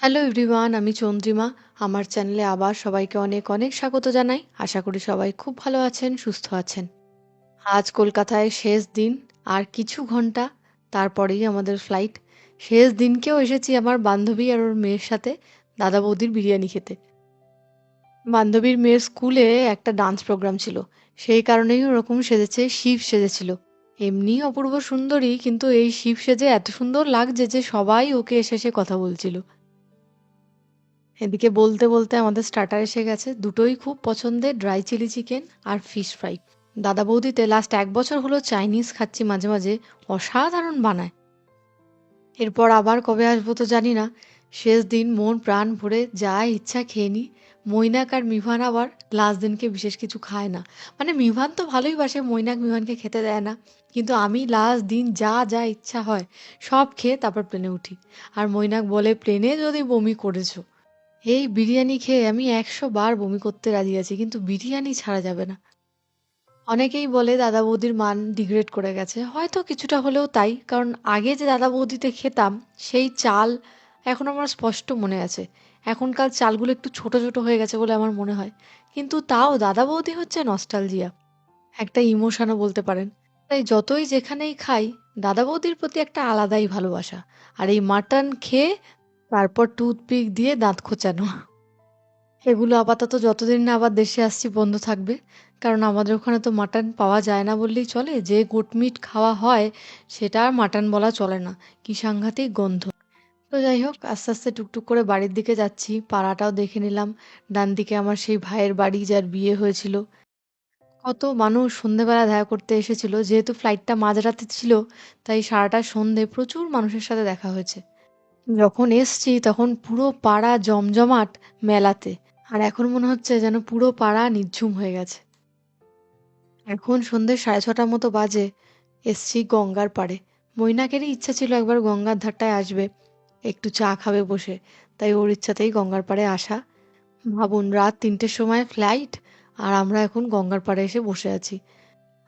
Hello everyone, আমি চন্দ্রিমা। আমার চ্যানেলে আবার সবাইকে অনেক অনেক স্বাগত জানাই। আশা করি সবাই খুব ভালো আছেন, সুস্থ আছেন। আজ কলকাতায় শেষ দিন, আর কিছু ঘণ্টা তারপরেই আমাদের ফ্লাইট শেষ দিনকেও এসেছি আমার বান্ধবী আর ওর মেয়ের সাথে, দাদা বৌদির বিরিয়ানি খেতে। বান্ধবীর মেয়ের স্কুলে একটা ডান্স প্রোগ্রাম ছিল। সেই কারণেই ওরকম সেজেছে, শিব সেজেছিল। এমনি অপূর্ব সুন্দরী, কিন্তু এই শিব সেজে এত সুন্দর লাগছে যে সবাই ওকে এসে এসে কথা বলছিল। এদিকে বলতে বলতে আমাদের স্টার্টার এসে গেছে দুটোই খুব পছন্দের ড্রাই চিলি চিকেন আর ফিশ ফ্রাই দাদা বৌদিতে লাস্ট এক বছর হলো চাইনিজ খাচ্ছি মাঝে মাঝে, অসাধারণ বানায়। এরপর আবার কবে আসব তো জানি না। শেষ দিন মন প্রাণ ভরে যা ইচ্ছা খেয়ে নি। মৈনাক আর মিভান আবার লাস্ট দিনকে বিশেষ কিছু খায় না। মানে মিভান তো ভালোই বাসে, মৈনাক মিভানকে খেতে দেয় না। কিন্তু আমি লাস্ট দিন যা যা ইচ্ছা হয় সব খেয়ে তারপর প্লেনে উঠি। আর মৈনাক বলে প্লেনে যদি বমি করেছ এই বিরিয়ানি খেয়ে আমি একশো বার বমি করতে রাজি আছি, কিন্তু বিরিয়ানি ছাড়া যাবে না। অনেকেই বলে দাদা বৌদির মান ডিগ্রেড করে গেছে। হয়তো কিছুটা হলেও তাই, কারণ আগে যে দাদা বৌদিতে খেতাম, সেই চাল এখন আমার স্পষ্ট মনে আছে। এখনকার চালগুলো একটু ছোট ছোট হয়ে গেছে বলে আমার মনে হয়। কিন্তু তাও দাদা বৌদি হচ্ছে নস্টালজিয়া একটা ইমোশনও বলতে পারেন। তাই যতই যেখানেই খাই, দাদা বৌদির প্রতি একটা আলাদাই ভালোবাসা। আর এই মাটন খেয়ে তারপর টুথপিক দিয়ে দাঁত খোঁচানো। এগুলো আপাতত যতদিন না আবার দেশে আসছি বন্ধ থাকবে, কারণ আমাদের ওখানে তো মাটন পাওয়া যায় না বললেই চলে। যে গোটমিট খাওয়া হয়, সেটা আর মাটন বলা চলে না। কি সাংঘাতিক গন্ধ। তো যাই হোক, আস্তে আস্তে টুকটুক করে বাড়ির দিকে যাচ্ছি। পাড়াটাও দেখে নিলাম। ডান দিকে আমার সেই ভাইয়ের বাড়ি যার বিয়ে হয়েছিল। কত মানুষ সন্ধেবেলা দেখা করতে এসেছিল। যেহেতু ফ্লাইটটা মাঝরাতে ছিল, তাই সারাটা সন্ধে প্রচুর মানুষের সাথে দেখা হয়েছে। যখন এসছি তখন পুরো পাড়া জমজমাট মেলাতে, আর এখন মনে হচ্ছে যেন পুরো পাড়া নিঝুম হয়ে গেছে। এখন সন্ধ্যে সাড়ে ছটার মতো বাজে, এসছি গঙ্গার পাড়ে। মৈনাকেরই ইচ্ছা ছিল একবার গঙ্গার ধারটায় আসবে, একটু চা খাবে বসে, তাই ওর ইচ্ছাতেই গঙ্গার পাড়ে আসা। ভাবুন, রাত তিনটের সময় ফ্লাইট, আর আমরা এখন গঙ্গার পাড়ে এসে বসে আছি।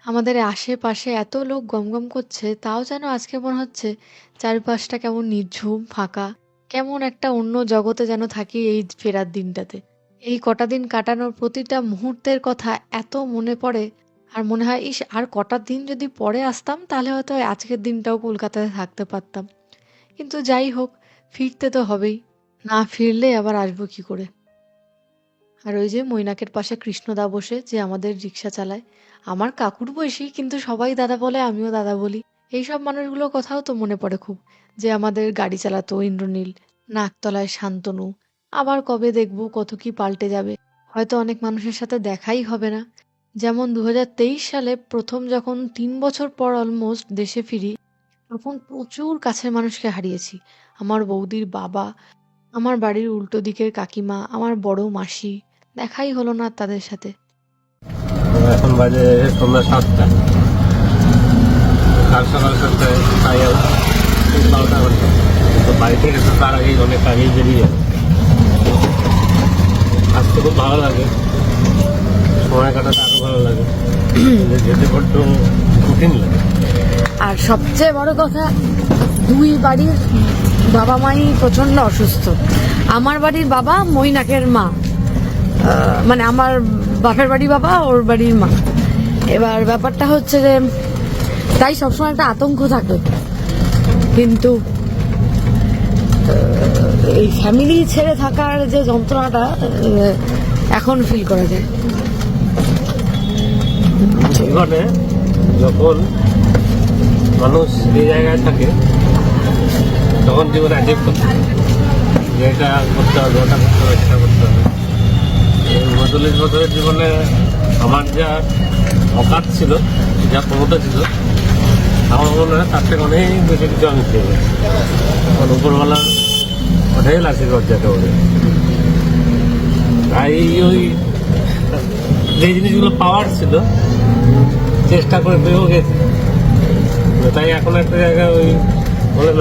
আমাদের আশেপাশে এত লোক গমগম করছে, তাও যেন আজকে মনে হচ্ছে চারপাশটা কেমন নির্ঝুম, ফাঁকা। কেমন একটা অন্য জগতে যেন থাকি এই ফেরার দিনটাতে। এই কটা দিন কাটানোর প্রতিটা মুহূর্তের কথা এত মনে পড়ে, আর মনে হয়, ইস, আর কটা দিন যদি পরে আসতাম, তাহলে হয়তো আজকের দিনটাও কলকাতায় থাকতে পারতাম। কিন্তু যাই হোক, ফিরতে তো হবেই। না ফিরলে আবার আসব কি করে? আর ওই যে মৈনাকের পাশে কৃষ্ণদা বসে যে আমাদের রিক্সা চালায়, আমার কাকুর বয়সী কিন্তু সবাই দাদা বলে, আমিও দাদা বলি। এইসব মানুষগুলোর কথাও তো মনে পড়ে খুব, যে আমাদের গাড়ি চালাতো ইন্দ্রনীল, নাকতলায় শান্তনু, আবার কবে দেখব কত কি পাল্টে যাবে, হয়তো অনেক মানুষের সাথে দেখাই হবে না। যেমন দু হাজার তেইশ সালে প্রথম যখন তিন বছর পর অলমোস্ট দেশে ফিরি, তখন প্রচুর কাছের মানুষকে হারিয়েছি। আমার বৌদির বাবা, আমার বাড়ির উল্টো দিকের কাকিমা, আমার বড় মাসি দেখাই হলো না তাদের সাথে। এখন বাজে সন্ধ্যা সাতটা। কাল সকাল সাতটায় বারোটা ঘণ্টা। তো বাড়ি থেকে তো তার আগেই অনেক আগেই বেরিয়ে যাবে। আসতে খুব ভালো লাগে। সময় কাটাতে আরও ভালো লাগে। যেতে বড্ড কঠিন লাগে। আর সবচেয়ে বড় কথা দুই বাড়ির বাবা মাই প্রচণ্ড অসুস্থ। আমার বাড়ির বাবা মৈনাকের মা। মানে আমার বাপের বাড়ির বাবা, ওর বাড়ির মা। এবার ব্যাপারটা হচ্ছে যে, তাই সবসময় একটা আতঙ্ক থাকে। কিন্তু এই ফ্যামিলি ছেড়ে থাকার যে যন্ত্রণাটা এখন ফিল করা যায়। জীবনে যখন মানুষ এই জায়গায় থাকে, তখন জীবনে অ্যাচিভ করতে এটা করতে হবে ওটা করতে হবে। উনচল্লিশ বছরের জীবনে আমার যা অকাত ছিল যা ক্ষমতা ছিল আমার মনে হয় তার থেকে অনেক বেশি কিছু আমি পেয়ে গেছি কারণ উপরওয়ালার ওটাই আশীর্বাদ যাকে বলে তাই ওই যে জিনিসগুলো পাওয়ার ছিল চেষ্টা করে পেয়েও গেছে। তাই এখন একটা জায়গায় ওই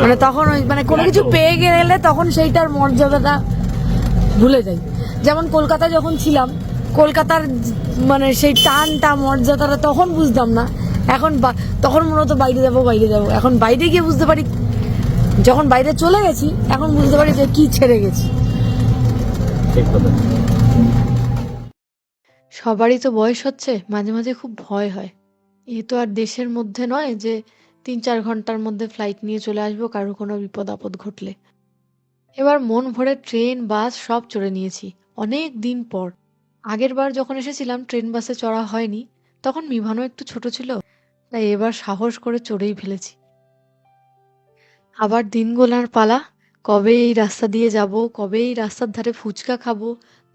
মানে তখন ওই মানে কোনো কিছু পেয়ে গেলে তখন সেইটার মর্যাদাটা ভুলে যাই। যেমন কলকাতা যখন ছিলাম কলকাতার মানে সেই টানটা মর্যাদাটা তখন বুঝতাম না। এখন বা- তখন মনে হতো বাইরে যাব বাইরে যাব। এখন বাইরে গিয়ে বুঝতে পারি যখন বাইরে চলে গেছি এখন বুঝতে পারি যে কি ছেড়ে গেছি। সবারই তো বয়স হচ্ছে মাঝে মাঝে খুব ভয় হয়। এ তো আর দেশের মধ্যে নয় যে তিন চার ঘণ্টার মধ্যে ফ্লাইট নিয়ে চলে আসব কারোর কোনো বিপদ আপদ ঘটলে। এবার মন ভরে ট্রেন বাস সব চড়ে নিয়েছি। অনেক দিন পর। আগের বার যখন এসেছিলাম, ট্রেন বাসে চড়া হয়নি, তখন মিভানো একটু ছোট ছিল, তাই এবার সাহস করে চড়েই ফেলেছি। আবার দিন গোলার পালা, কবে এই রাস্তা দিয়ে যাব, কবে এই রাস্তার ধারে ফুচকা খাব,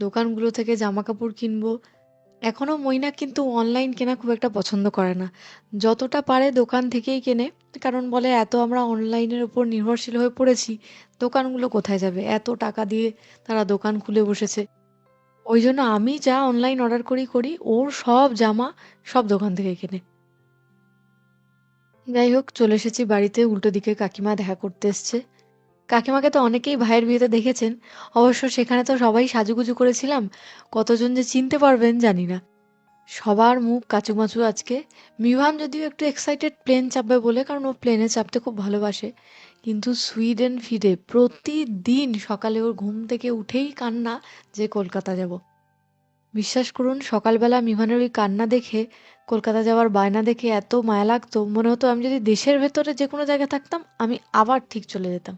দোকানগুলো থেকে জামা কাপড় কিনবো এখনও মইনা কিন্তু অনলাইন কেনা খুব একটা পছন্দ করে না। যতটা পারে দোকান থেকেই কেনে, কারণ বলে এত আমরা অনলাইনের উপর নির্ভরশীল হয়ে পড়েছি, দোকানগুলো কোথায় যাবে? এত টাকা দিয়ে তারা দোকান খুলে বসেছে। ওই জন্য আমি যা অনলাইন অর্ডার করি করি, ওর সব জামা সব দোকান থেকে কেনে। যাই হোক, চলে এসেছি বাড়িতে, উল্টো দিকে কাকিমা দেখা করতে এসছে। কাকিমাকে তো অনেকেই ভাইয়ের বিয়েতে দেখেছেন। অবশ্য সেখানে তো সবাই সাজুগুজু করেছিলাম। কতজন যে চিনতে পারবেন জানি না। সবার মুখ কাচুমাচু আজকে। মিভান যদিও একটু এক্সাইটেড প্লেন চাপবে বলে, কারণ ও প্লেনে চাপতে খুব ভালোবাসে। কিন্তু সুইডেন ফিরে প্রতিদিন সকালে ওর ঘুম থেকে উঠেই কান্না যে কলকাতা যাব। বিশ্বাস করুন, সকালবেলা মিভানের ওই কান্না দেখে, কলকাতা যাওয়ার বায়না দেখে এত মায়া লাগতো। মনে হতো আমি যদি দেশের ভেতরে যে কোনো জায়গায় থাকতাম, আমি আবার ঠিক চলে যেতাম।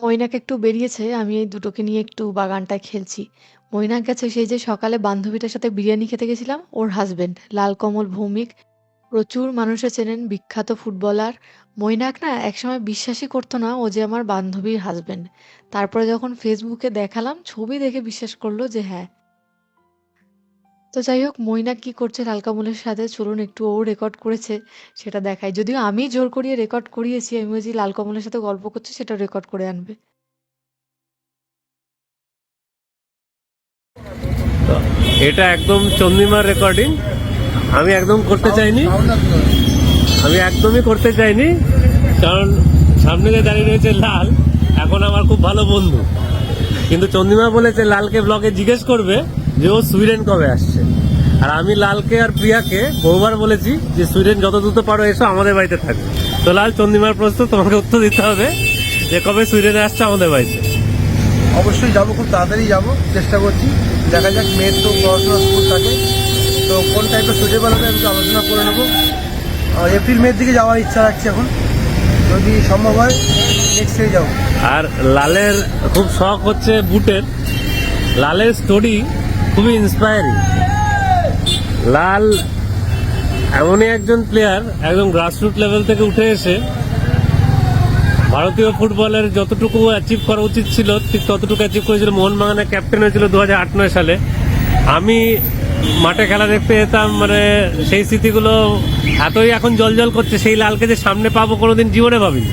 মৈনাক একটু বেরিয়েছে, আমি এই দুটোকে নিয়ে একটু বাগানটায় খেলছি। মইনার গেছে সেই যে সকালে বান্ধবীটার সাথে বিরিয়ানি খেতে গেছিলাম, ওর হাজবেন্ড লালকমল ভৌমিক। প্রচুর মানুষে চেনেন, বিখ্যাত ফুটবলার। মইনাক না একসময় বিশ্বাসই করতো না, ও যে আমার বান্ধবীর হাজবেন্ড তারপরে যখন ফেসবুকে দেখালাম, ছবি দেখে বিশ্বাস করল যে হ্যাঁ তো যাই হোক, মইনা কি করছে? লালকামলের সাথে চলুন একটু ও রেকর্ড করেছে, সেটা দেখাই। যদিও আমি জোর করিয়ে রেকর্ড করিয়েছি, আমি বলছি লালকমলের সাথে গল্প করছে, সেটা রেকর্ড করে আনবে। এটা একদম চন্দিমার রেকর্ডিং আমি একদম করতে চাইনি। আমি একদমই করতে চাইনি। কারণ সামনে যে দাঁড়িয়ে রয়েছে লাল, এখন আমার খুব ভালো বন্ধু। কিন্তু চন্দিমা বলেছে, লালকে ব্লগে জিজ্ঞেস করবে। যে ও সুইডেন কবে আসছে? আর আমি লালকে আর প্রিয়াকে বহুবার বলেছি যে সুইডেন যত দ্রুত পারো এসো আমাদের বাড়িতে থাকবে তো লাল চন্দিমার প্রশ্ন তোমাকে উত্তর দিতে হবে যে কবে সুইডেনে আসছে আমাদের বাড়িতে? অবশ্যই যাব খুব তাড়াতাড়ি যাব চেষ্টা করছি। দেখা যাক মেয়ের তো পড়াশোনা স্কুল থাকে। তো কোন টাইপের সুটেবল হবে আমি আলোচনা করে নেব। এপ্রিল মের দিকে যাওয়ার ইচ্ছা রাখছি এখন। যদি সম্ভব হয় নেক্সট যাব। আর লালের খুব শখ হচ্ছে বুটের। লালের স্টোরি খুবই ইন্সপায়ারিং লাল এমনই একজন প্লেয়ার একদম গ্রাসরুট লেভেল থেকে উঠে এসে ভারতীয় ফুটবলের যতটুকু অ্যাচিভ করা উচিত ছিল, ঠিক ততটুকু অ্যাচিভ করেছিল মোহনবাগানের ক্যাপ্টেন হয়েছিল দু হাজার সালে। আমি মাঠে খেলা দেখতে যেতাম মানে সেই স্মৃতিগুলো এতই এখন জল জল করছে, সেই লালকে যে সামনে পাবো কোনোদিন জীবনে ভাবিনি।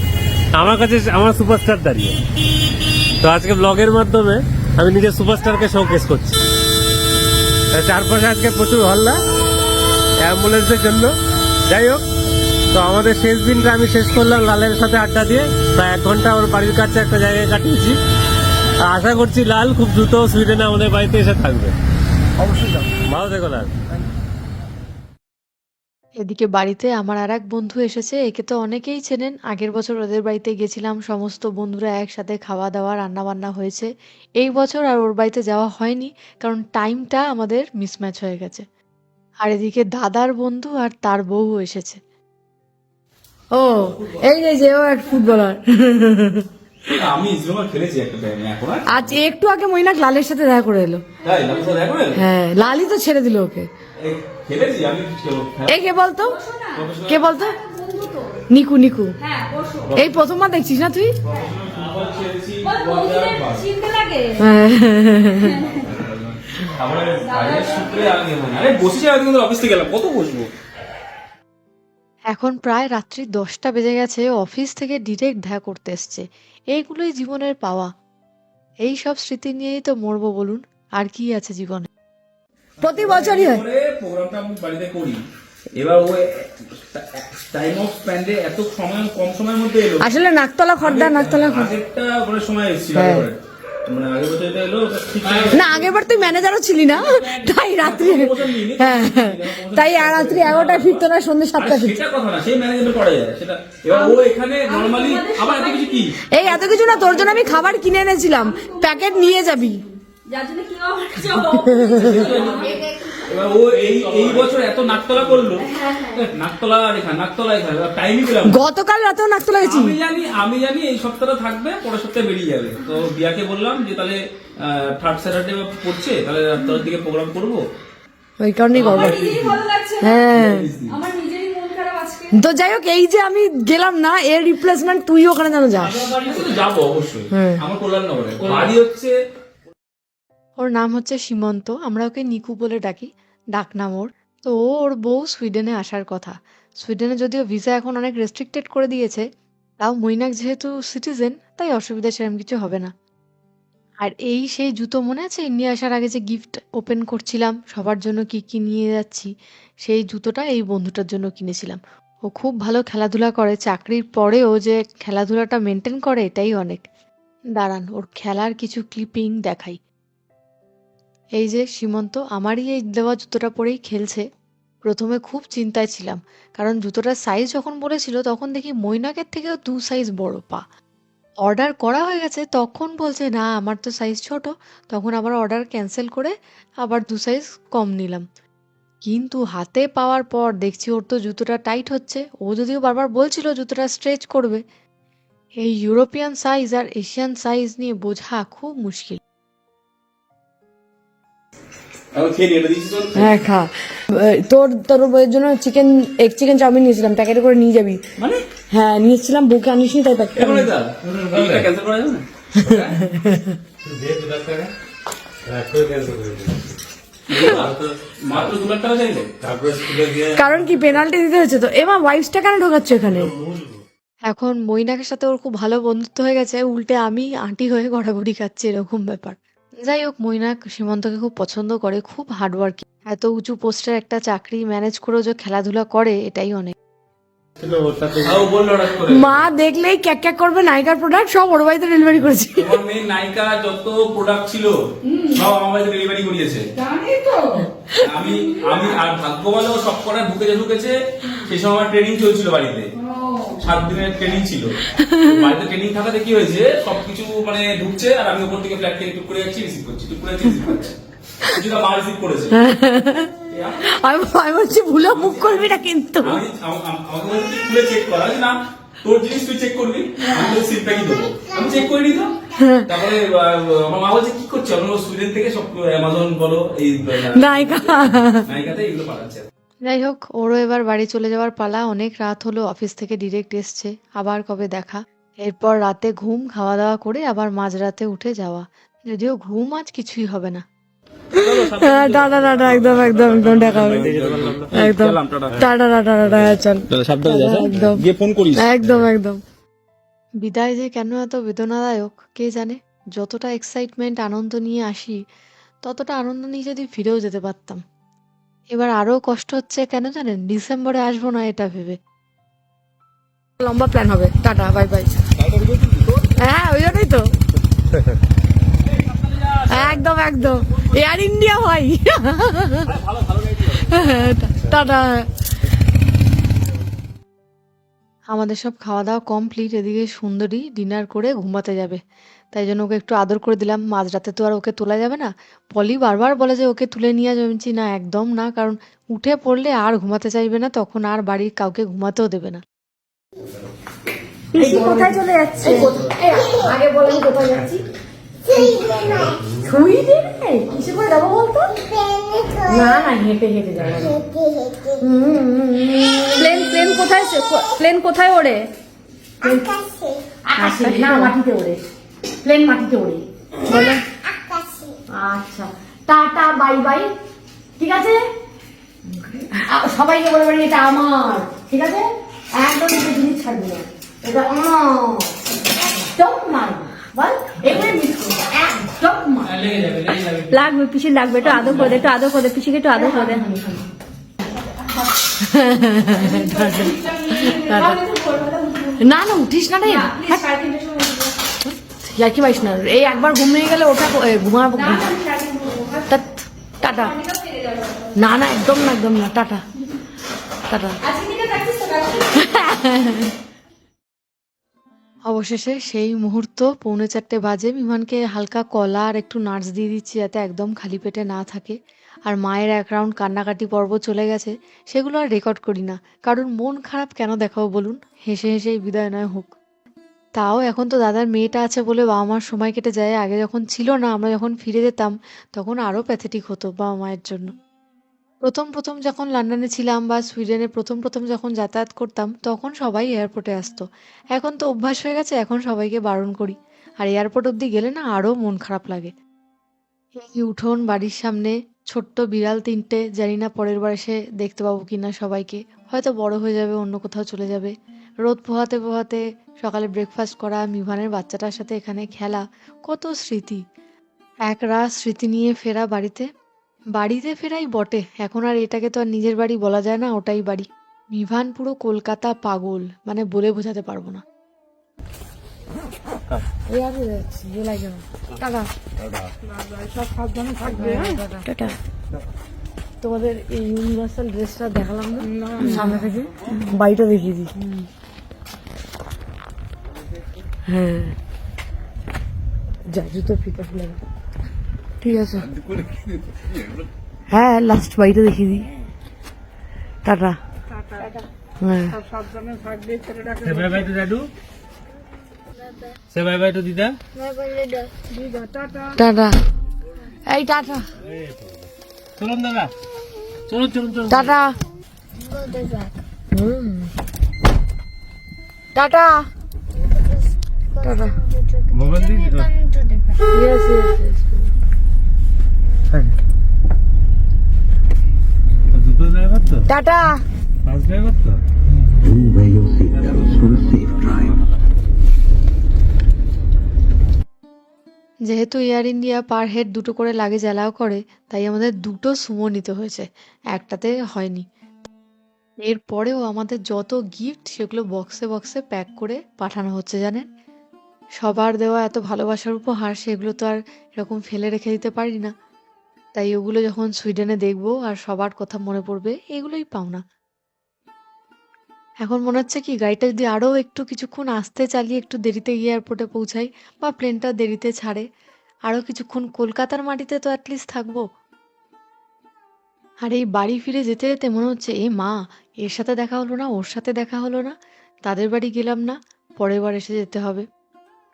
আমার কাছে আমার সুপারস্টার দাঁড়িয়ে। তো আজকে ব্লগের মাধ্যমে আমি নিজের সুপারস্টারকে শোকেস করছি। চারপাশে আজকে প্রচুর হল্লা অ্যাম্বুলেন্সের জন্য। যাই হোক তো আমাদের শেষ দিনটা আমি শেষ করলাম লালের সাথে আড্ডা দিয়ে। প্রায় এক ঘণ্টা ওর বাড়ির কাছে একটা জায়গায় কাটিয়েছি। আর আশা করছি লাল খুব দ্রুত সুইডেনে আমাদের বাড়িতে এসে থাকবে। অবশ্যই ভালো থেকো লাল। এদিকে বাড়িতে আমার আর এক বন্ধু এসেছে একে তো অনেকেই চেনেন। আগের বছর ওদের বাড়িতে গেছিলাম সমস্ত বন্ধুরা একসাথে খাওয়া দাওয়া রান্না বান্না হয়েছে। এই বছর আর ওর বাড়িতে যাওয়া হয়নি কারণ টাইমটা আমাদের মিসম্যাচ হয়ে গেছে। আর এদিকে দাদার বন্ধু আর তার বউ এসেছে। ও এই যে ও এক ফুটবলার। আমি খেলেছি একটা টাইমে এখন আজ একটু আগে মৈনাক লালের সাথে দেখা করে এলো। তাই? না তো দেখো হ্যাঁ লালই তো ছেড়ে দিল ওকে। খেলেছি আমি এই কে বলতো? কে বলতো? নিকু নিকু। এই প্রথমবার দেখছিস না তুই? হ্যাঁ। আমার বাইরের সূত্রে আমি মানে আরে বসেছি আমি কিন্তু অফিস থেকে গেলাম কত বসবো? এখন প্রায় রাত্রি দশটা বেজে গেছে অফিস থেকে ডিরেক্ট দেখা করতে এসছে। এইগুলোই জীবনের পাওয়া। এই সব স্মৃতি নিয়েই তো মরবো বলুন। আর কি আছে জীবনে? প্রতি বছরই হয়। প্রোগ্রামটা আমি বাড়িতে করি। এবার ও টাইম অফ স্প্যান্ডে এত সময় কম সময়ের মধ্যে এলো। আসলে নাকতলা খর্দা নাকতলা খর্দা। আগেরটা মানে সময় এসেছিল হ্যাঁ। মানে না আগের বার তুই ম্যানেজারও ছিলি না। তাই রাত্রি হ্যাঁ হ্যাঁ। তাই রাত্রি এগারোটায় ফিরতো না সন্ধ্যে সাতটা ফিরতো। এই এত কিছু না তোর জন্য আমি খাবার কিনে এনেছিলাম। প্যাকেট নিয়ে যাবি। এবার ও এই এই বছর এত নাকতলা করল। নাকতলা রেখা নাকতলা রেখা টাইমই পেলাম গতকাল রাতেও নাকতে লাগেছি আমি জানি আমি জানি এই সপ্তাহটা থাকবে পরের সপ্তাহে বেরিয়ে যাবে। তো বিয়াকে বললাম যে তাহলে থার্ড স্যাটারডে পড়ছে তাহলে রাত্রের দিকে প্রোগ্রাম করব। ওই কারণেই হ্যাঁ। তো যাই হোক এই যে আমি গেলাম না এর রিপ্লেসমেন্ট তুই ওখানে যেন যাস। যাব অবশ্যই। আমার কল্যাণনগরে। বাড়ি হচ্ছে ওর নাম হচ্ছে সীমন্ত, আমরা ওকে নিকু বলে ডাকি ডাকনাম ওর তো ও ওর বউ সুইডেনে আসার কথা। সুইডেনে যদিও ভিসা এখন অনেক রেস্ট্রিক্টেড করে দিয়েছে, তাও মৈনাক যেহেতু সিটিজেন তাই অসুবিধা সেরকম কিছু হবে না। আর এই সেই জুতো মনে আছে? ইন্ডিয়া আসার আগে যে গিফট ওপেন করছিলাম, সবার জন্য কি কি নিয়ে যাচ্ছি, সেই জুতোটা এই বন্ধুটার জন্য কিনেছিলাম। ও খুব ভালো খেলাধুলা করে, চাকরির পরেও যে খেলাধুলাটা মেনটেন করে, এটাই অনেক। দাঁড়ান, ওর খেলার কিছু ক্লিপিং দেখাই। এই যে সীমন্ত, আমারই এই দেওয়া জুতোটা পরেই খেলছে। প্রথমে খুব চিন্তায় ছিলাম, কারণ জুতোটার সাইজ যখন বলেছিল, তখন দেখি মৈনাকের থেকেও দু সাইজ বড় পা। অর্ডার করা হয়ে গেছে, তখন বলছে, না, আমার তো সাইজ ছোট। তখন আবার অর্ডার ক্যান্সেল করে আবার দু সাইজ কম নিলাম। কিন্তু হাতে পাওয়ার পর দেখছি ওর তো জুতোটা টাইট হচ্ছে। ও যদিও বারবার বলছিল জুতোটা স্ট্রেচ করবে। এই ইউরোপিয়ান সাইজ আর এশিয়ান সাইজ নিয়ে বোঝা খুব মুশকিল। হ্যাঁ খা। তোর তোর বইয়ের জন্য চিকেন এগ চিকেন চাউমিন নিয়েছিলাম প্যাকেটে করে নিয়ে যাবি। মানে? হ্যাঁ নিয়েছিলাম বুকে তাই প্যাকেট যাবে। না? স্কুলে গিয়ে কারণ কি পেনাল্টি দিতে হয়েছে তো। এমা ওয়াইফসটা কেন ঢোকাচ্ছে এখানে? এখন মইনাকের সাথে ওর খুব ভালো বন্ধুত্ব হয়ে গেছে। উল্টে আমি আন্টি হয়ে ঘোরাঘুরি খাচ্ছি এরকম ব্যাপার। যাই হোক মৈনাক সীমন্তকে খুব পছন্দ করে খুব হার্ডওয়ার্কিং এত উঁচু পোস্টের একটা চাকরি ম্যানেজ করেও যে খেলাধুলা করে এটাই অনেক। করে। মা দেখলেই ক্যাক ক্যাক করবে নাইকার প্রোডাক্ট সব ওর বাড়িতে ডেলিভারি করেছি। নায়িকা যত প্রোডাক্ট ছিল সব আমার বাড়িতে ডেলিভারি করিয়েছে। আমি আমি আর ভাগ্য ভালো সব কটা ঢুকেছে ঢুকেছে সেই সময় আমার ট্রেনিং চলছিল বাড়িতে। সাত দিনের ট্রেনিং ছিল। বাড়িতে ট্রেনিং থাকাতে কি হয়েছে সবকিছু মানে ঢুকছে আর আমি উপর থেকে ফ্ল্যাট থেকে টুক করে যাচ্ছি রিসিভ করছি টুক করে যাচ্ছি রিসিভ করছি। কিছুটা মা রিসিভ করেছে। আমি আমি বলছি ভুলে মুখ করবি না কিন্তু। আমি আম- আম- আমাকে বলছে খুলে চেক কর। না তোর জিনিস তুই চেক করবি আমি তো সিল প্যাকই দেবো। আমি চেক করে নিত তারপরে আহ, আমার মা বলছে কি করছ? সুইডেন থেকে সব অ্যামাজন বলো এই নায়িকা। নায়িকাতে এগুলো পাঠাচ্ছে। যাই হোক ওরও এবার বাড়ি চলে যাওয়ার পালা। অনেক রাত হলো অফিস থেকে ডিরেক্ট এসছে। আবার কবে দেখা? এরপর রাতে ঘুম খাওয়া দাওয়া করে আবার মাঝরাতে উঠে যাওয়া। যদিও ঘুম আজ কিছুই হবে না। হ্যাঁ, টাটা টাটা একদম একদম একদম দেখা হবে। একদম। টাটা টাটা টাটা হ্যাঁ, একদম। গিয়ে ফোন করিস। একদম একদম। বিদায় যে কেন এত বেদনাদায়ক কে জানে? যতটা এক্সাইটমেন্ট আনন্দ নিয়ে আসি ততটা আনন্দ নিয়ে যদি ফিরেও যেতে পারতাম। এবার আরও কষ্ট হচ্ছে কেন জানেন? ডিসেম্বরে আসব না এটা ভেবে। লম্বা প্ল্যান হবে। টাটা বাই বাই হ্যাঁ ওই জন্যই তো। একদম একদম। এয়ার ইন্ডিয়া ভাই। টাটা। আমাদের সব খাওয়া দাওয়া কমপ্লিট এদিকে সুন্দরী ডিনার করে ঘুমাতে যাবে। তাই জন্য ওকে একটু আদর করে দিলাম। মাঝরাতে তো আর ওকে তোলা যাবে না। পলি বারবার বলে যে ওকে তুলে নিয়ে জমছি না একদম না। কারণ উঠে পড়লে আর ঘুমাতে চাইবে না। তখন আর বাড়ির কাউকে ঘুমাতেও দেবে না। কোথায় চলে যাচ্ছে? আগে বলেন কোথায় যাচ্ছি? করে যাব বলতো? না না হেঁটে হেঁটে যাব। প্লেন প্লেন কোথায় প্লেন কোথায় ওড়ে? আকাশে না মাটিতে ওড়ে। প্লেন মাটিতে ওড়ে। বলো। আচ্ছা। Tata bye bye. ঠিক আছে? সবাইকে বলে বাড়ি এটা আমার। ঠিক আছে? একদম এটা জিনিস ছাড়বি না। এটা আমার একদম মার বল। এগুলো মিস করব। একদম মার লাগবে পিসি লাগবে একটু আদর করে একটু আদর করে পিসিকে একটু আদর করে না না উঠিস না রে। ইয়ার্কি পাইস না। এই একবার ঘুমিয়ে গেলে ওটা ঘুমাবো? টাটা। না না, একদম না একদম না, টাটা। টাটা। অবশেষে সেই মুহূর্ত, পৌনে চারটে বাজে বিমানকে হালকা কলা আর একটু নার্স দিয়ে দিচ্ছি যাতে একদম খালি পেটে না থাকে। আর মায়ের এক রাউন্ড কান্নাকাটি পর্ব চলে গেছে, সেগুলো আর রেকর্ড করি না। কারণ মন খারাপ কেন দেখাবো বলুন? হেসে হেসেই বিদায় নয় হোক। তাও এখন তো দাদার মেয়েটা আছে বলে বাবা মার সময় কেটে যায়। আগে যখন ছিল না, আমরা যখন ফিরে যেতাম, তখন আরও প্যাথেটিক হতো বাবা মায়ের জন্য। প্রথম প্রথম যখন লন্ডনে ছিলাম বা সুইডেনে প্রথম প্রথম যখন যাতায়াত করতাম, তখন সবাই এয়ারপোর্টে আসতো। এখন তো অভ্যাস হয়ে গেছে, এখন সবাইকে বারণ করি। আর এয়ারপোর্ট অবধি গেলে না আরও মন খারাপ লাগে। এই উঠোন, বাড়ির সামনে, ছোট্ট বিড়াল তিনটে, জানি না পরের বার এসে দেখতে পাবো কিনা সবাইকে। হয়তো বড় হয়ে যাবে, অন্য কোথাও চলে যাবে। রোদ পোহাতে পোহাতে সকালে ব্রেকফাস্ট করা মিভানের বাচ্চাটার সাথে এখানে খেলা কত স্মৃতি। এক রাত স্মৃতি নিয়ে ফেরা বাড়িতে। বাড়িতে ফেরাই বটে এখন আর এটাকে তো আর নিজের বাড়ি বলা যায় না ওটাই বাড়ি। মিভান পুরো কলকাতা পাগল মানে বলে বোঝাতে পারব না। হ্যাঁ? তোমাদের এই ইউনিভার্সাল ড্রেসটা দেখালাম না? সামনে থেকে? বাড়িটা দেখিয়ে দিই। হ্যাঁ। যা জুতো ফিতে খুলে ঠিক আছে। হ্যাঁ লাস্ট বাড়িটা দেখিয়ে দিই টাটা। হ্যাঁ। সে বাই বাই দাদু? সে বাই বাই টু দিদা? টাটা। এই টাটা। চলুন দাদা। চলুন চলুন চলুন। টাটা। হুম। টাটা। টাটা মোবাইল দিয়ে Yes, yes, yes. দুটো ড্রাইভার তো টাটা পাঁচ ড্রাইভার তো? Wear your seatbelts for a safe drive. যেহেতু এয়ার ইন্ডিয়া পার হেড দুটো করে লাগেজ অ্যালাউ করে তাই আমাদের দুটো সুমো নিতে হয়েছে। একটাতে হয়নি। এরপরেও আমাদের যত গিফট সেগুলো বক্সে বক্সে প্যাক করে পাঠানো হচ্ছে জানেন? সবার দেওয়া এত ভালোবাসার উপহার সেগুলো তো আর এরকম ফেলে রেখে দিতে পারি না। তাই ওগুলো যখন সুইডেনে দেখব আর সবার কথা মনে পড়বে, এগুলোই পাওনা এখন মনে হচ্ছে কি, গাড়িটা যদি আরও একটু কিছুক্ষণ আস্তে চালিয়ে একটু দেরিতে গিয়ে এয়ারপোর্টে পৌঁছাই বা প্লেনটা দেরিতে ছাড়ে, আরও কিছুক্ষণ কলকাতার মাটিতে তো অ্যাটলিস্ট থাকব। আর এই বাড়ি ফিরে যেতে যেতে মনে হচ্ছে, এ মা, এর সাথে দেখা হলো না, ওর সাথে দেখা হলো না, তাদের বাড়ি গেলাম না, পরের বার এসে যেতে হবে।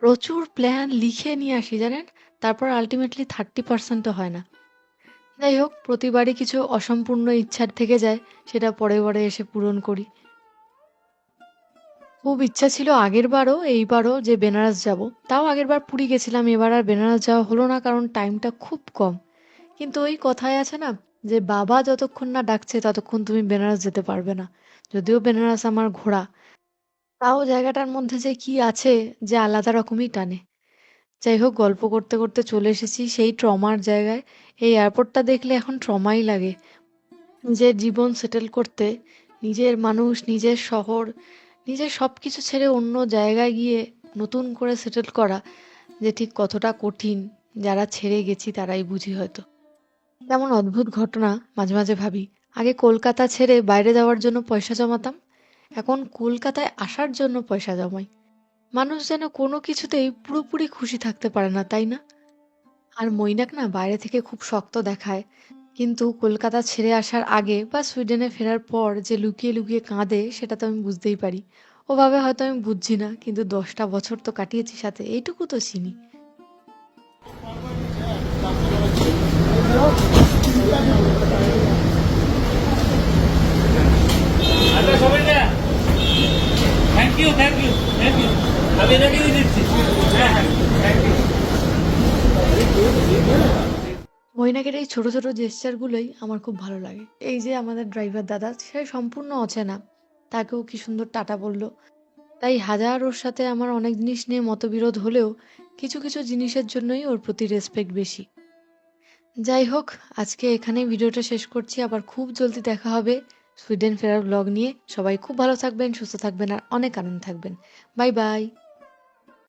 প্রচুর প্ল্যান লিখে নিয়ে আসি, জানেন? তারপর আলটিমেটলি থার্টি পার্সেন্টও হয় না। যাই হোক, প্রতিবারই কিছু অসম্পূর্ণ ইচ্ছার থেকে যায়, সেটা পরে পরে এসে পূরণ করি। খুব ইচ্ছা ছিল আগের বারও, এইবারও যে বেনারস যাব। তাও আগের বার পুরী গেছিলাম, এবার আর বেনারস যাওয়া হলো না, কারণ টাইমটা খুব কম। কিন্তু ওই কথায় আছে না, যে বাবা যতক্ষণ না ডাকছে, ততক্ষণ তুমি বেনারস যেতে পারবে না। যদিও বেনারস আমার ঘোরা তাও জায়গাটার মধ্যে যে কি আছে যে আলাদা রকমই টানে। যাই হোক, গল্প করতে করতে চলে এসেছি সেই ট্রমার জায়গায়। এই এয়ারপোর্টটা দেখলে এখন ট্রমাই লাগে। নিজের জীবন সেটেল করতে, নিজের মানুষ, নিজের শহর, নিজের সব কিছু ছেড়ে অন্য জায়গায় গিয়ে নতুন করে সেটেল করা যে ঠিক কতটা কঠিন। যারা ছেড়ে গেছি তারাই বুঝি হয়তো। তেমন অদ্ভুত ঘটনা, মাঝে মাঝে ভাবি। আগে কলকাতা ছেড়ে বাইরে যাওয়ার জন্য পয়সা জমাতাম এখন কলকাতায় আসার জন্য পয়সা জমাই মানুষ যেন কোনো কিছুতেই পুরোপুরি খুশি থাকতে পারে না, তাই না? আর মৈনাক না বাইরে থেকে খুব শক্ত দেখায়। কিন্তু কলকাতা ছেড়ে আসার আগে বা সুইডেনে ফেরার পর যে লুকিয়ে লুকিয়ে কাঁদে, সেটা তো আমি বুঝতেই পারি। ওভাবে হয়তো আমি বুঝছি না, কিন্তু দশটা বছর তো কাটিয়েছি সাথে, এইটুকু তো চিনি। আচ্ছা সবাই না থ্যাংক ইউ থ্যাংক ইউ আমি রেডি হয়ে হ্যাঁ। হ্যাঁ মৈনাকের এই ছোট ছোট জেস্চারগুলোই আমার খুব ভালো লাগে। এই যে আমাদের ড্রাইভার দাদা, সে সম্পূর্ণ অচেনা। তাকেও কি সুন্দর টাটা বলল। তাই হাজার ওর সাথে আমার অনেক জিনিস নিয়ে মতবিরোধ হলেও কিছু কিছু জিনিসের জন্যই ওর প্রতি রেসপেক্ট বেশি। যাই হোক, আজকে এখানেই ভিডিওটা শেষ করছি। আবার খুব জলদি দেখা হবে। সুইডেন ফেরার ব্লগ নিয়ে সবাই খুব ভালো থাকবেন, সুস্থ থাকবেন আর অনেক আনন্দ থাকবেন। Bye bye.